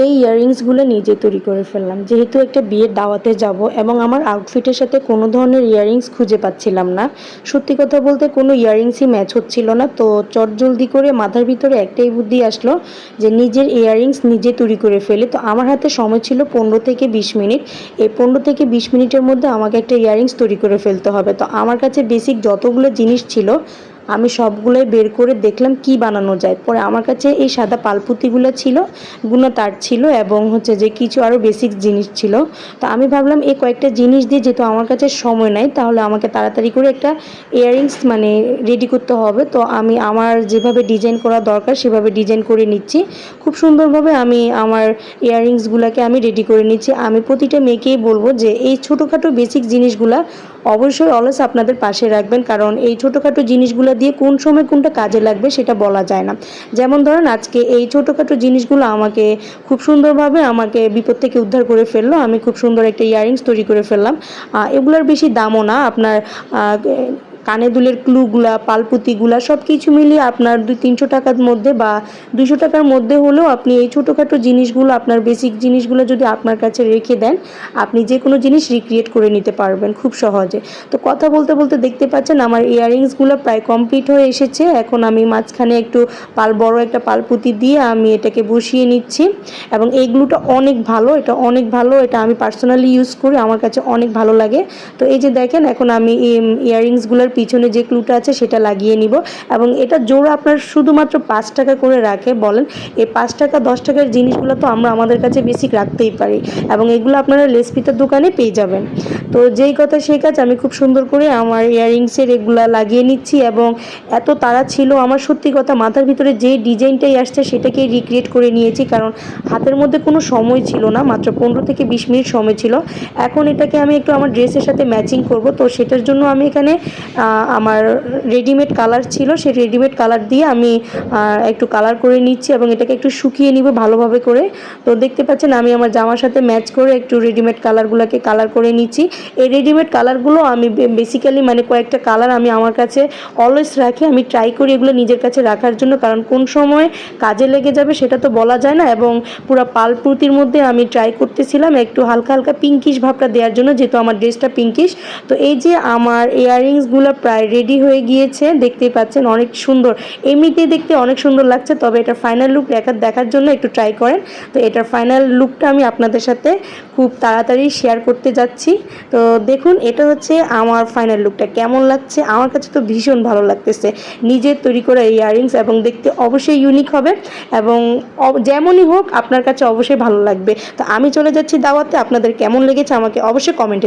এই ইয়াররিংসগুলো নিজে তৈরি করে ফেললাম। যেহেতু একটা বিয়ের দাওয়াতে যাব এবং আমার আউটফিটের সাথে কোনো ধরনের ইয়াররিংস খুঁজে পাচ্ছিলাম না। সত্যি কথা বলতে কোনো ইয়াররিংসই ম্যাচ হচ্ছিল না। তো চটজলদি করে মাথার ভিতরে একটাই বুদ্ধি আসলো যে নিজের ইয়াররিংস নিজে তৈরি করে ফেলে। তো আমার হাতে সময় ছিল পনেরো থেকে বিশ মিনিট। এই পনেরো থেকে বিশ মিনিটের মধ্যে আমাকে একটা ইয়াররিংস তৈরি করে ফেলতে হবে। তো আমার কাছে বেসিক যতগুলো জিনিস ছিল আমি সবগুলোই বের করে দেখলাম কি বানানো যায়। পরে আমার কাছে এই সাদা পালপুতিগুলো ছিল গুনা তার ছিল এবং হচ্ছে যে কিছু আরও বেসিক জিনিস ছিল। তো আমি ভাবলাম এই কয়েকটা জিনিস দিয়ে যেহেতু আমার কাছে সময় নাই, তাহলে আমাকে তাড়াতাড়ি করে একটা ইয়াররিংস মানে রেডি করতে হবে। তো আমি আমার যেভাবে ডিজাইন করা দরকার সেভাবে ডিজাইন করে নিচ্ছি। খুব সুন্দরভাবে আমি আমার ইয়াররিংসগুলোকে আমি রেডি করে নিচ্ছি। আমি প্রতিটা মেয়েকেই বলব যে এই ছোটোখাটো বেসিক জিনিসগুলা অবশ্যই অলস আপনাদের পাশে রাখবেন, কারণ এই ছোটোখাটো জিনিসগুলো দিয়ে কোন সময় কোনটা কাজে লাগবে সেটা বলা যায় না। যেমন ধরেন আজকে এই ছোটোখাটো জিনিসগুলো আমাকে খুব সুন্দরভাবে আমাকে বিপদ থেকে উদ্ধার করে ফেলল, আমি খুব সুন্দর একটা ইয়াররিংস তৈরি করে ফেললাম। এগুলোর বেশি দামও না, আপনার কানে দুলের ক্লুগুলা পালপুতিগুলা সব কিছু মিলিয়ে আপনার দুই তিনশো টাকার মধ্যে বা দুশো টাকার মধ্যে হলেও আপনি এই ছোটোখাটো জিনিসগুলো, আপনার বেসিক জিনিসগুলো যদি আপনার কাছে রেখে দেন, আপনি যে কোনো জিনিস রিক্রিয়েট করে নিতে পারবেন খুব সহজে। তো কথা বলতে বলতে দেখতে পাচ্ছেন আমার ইয়াররিংসগুলো প্রায় কমপ্লিট হয়ে এসেছে। এখন আমি মাঝখানে একটু পাল, বড় একটা পালপুতি দিয়ে আমি এটাকে বসিয়ে নিচ্ছি এবং এই গ্লুটা অনেক ভালো, এটা অনেক ভালো, এটা আমি পার্সোনালি ইউজ করি, আমার কাছে অনেক ভালো লাগে। তো এই যে দেখেন, এখন আমি ইয়াররিংসগুলোর পিছনে যে ক্লুটা আছে সেটা লাগিয়ে নিব এবং এটা জোড়া আপনার শুধুমাত্র পাঁচ টাকা করে রাখে বলেন। এই পাঁচ টাকা, দশ টাকার জিনিসগুলো তো আমরা আমাদের কাছে বেসিক রাখতেই পারি এবং এগুলো আপনারা লেসপিতার দোকানে পেয়ে যাবেন। তো যেই কথা সেই কাজ আমি খুব সুন্দর করে আমার ইয়াররিংসের এগুলা লাগিয়ে নিচ্ছি এবং এত তাড়া ছিল, আমার সত্যি কথা মাথার ভিতরে যে ডিজাইনটাই আসছে সেটাকেই রিক্রিয়েট করে নিয়েছি কারণ হাতের মধ্যে কোনো সময় ছিল না, মাত্র পনেরো থেকে বিশ মিনিট সময় ছিল। এখন এটাকে আমি একটু আমার ড্রেসের সাথে ম্যাচিং করব। তো সেটার জন্য আমি এখানে আমার রেডিমেড কালার ছিল, সেই রেডিমেড কালার দিয়ে আমি একটু কালার করে নিচ্ছি এবং এটাকে একটু শুকিয়ে নিব ভালোভাবে করে। তো দেখতে পাচ্ছেন আমি আমার জামার সাথে ম্যাচ করে একটু রেডিমেড কালারগুলোকে কালার করে নিচ্ছি। এই রেডিমেড কালারগুলো আমি বেসিক্যালি মানে কয়েকটা কালার আমি আমার কাছে অলওয়েজ রাখি। আমি ট্রাই করি এগুলো নিজের কাছে রাখার জন্য, কারণ কোন সময় কাজে লেগে যাবে সেটা তো বলা যায় না এবং পুরো পালপুতির মধ্যে আমি ট্রাই করতেছিলাম একটু হালকা হালকা পিঙ্কিশ ভাবটা দেওয়ার জন্য, যেহেতু আমার ড্রেসটা পিঙ্কিশ তো এই যে আমার ইয়াররিংসগুলো প্রায় রেডি হয়ে গিয়েছে, দেখতেই পাচ্ছেন অনেক সুন্দর। এমনিতেই দেখতে অনেক সুন্দর লাগছে, তবে এটা ফাইনাল লুক দেখার দেখার জন্য একটু ট্রাই করেন। তো এটার ফাইনাল লুকটা আমি আপনাদের সাথে খুব তাড়াতাড়ি শেয়ার করতে যাচ্ছি। তো দেখুন, এটা হচ্ছে আমার ফাইনাল লুকটা কেমন লাগছে? আমার কাছে তো ভীষণ ভালো লাগতেছে। নিজের তৈরি করা ইয়াররিংস এবং দেখতে অবশ্যই ইউনিক হবে এবং যেমনই হোক, আপনার কাছে অবশ্যই ভালো লাগবে। তো আমি চলে যাচ্ছি দাওয়াতে। আপনাদের কেমন লেগেছে আমাকে অবশ্যই কমেন্টে